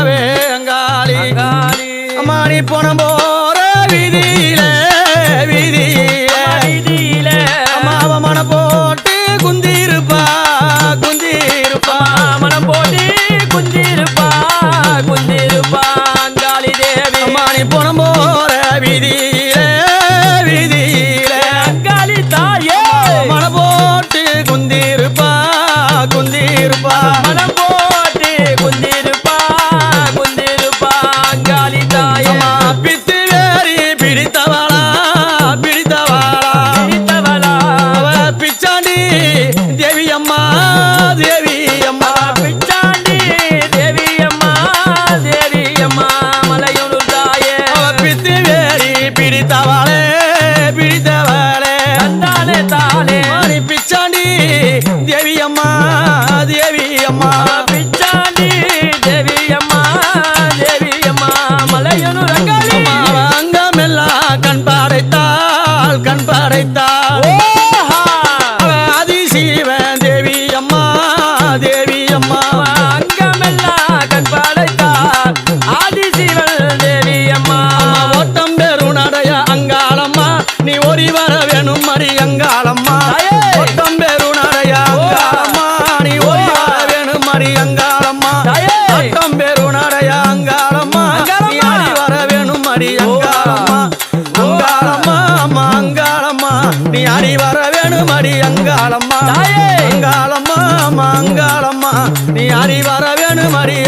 வாராவே அங்காளி. அம்மாடி போன போற வீதியில வீதியில. வீதியில. அம்மாவ மன போட்டு குந்திருப்பா குந்திருப்பா மனம் போட்டி குந்திருப்பா குந்திருப்பா அங்காளி தேவி. அம்மாடி போன போற வீதியில பிடித்தவளே பிடித்தவளே. தந்தானே தானே மாறி பிச்சாண்டி தேவி அம்மா தேவி அம்மா பிச்சாண்டி தேவி அம்மா தேவி அம்மா மலையுரு ரங்காளி அவ அங்கமெல்லாம் கண் படைத்தாள் கண் படைத்தாள். நீ ஓடி வர வேணும் மடி அங்காளம்மா. பெரும் நடைய அங்காளம்மா. நீ ஓடி வர வேணும் மடி அங்காளம்மா. பெரும் நடைய அங்காளம்மா. நீ. ஆடி வர வேணும் மடி அங்காளம்மா. அங்காளம்மா அம்மா அங்காளம்மா. நீ ஆடி வர வேணும் மடி அங்காளம்மா. தாயே. அங்காளம்மா அம்மா அங்காளம்மா. நீ ஆடி வர வேணும் மடி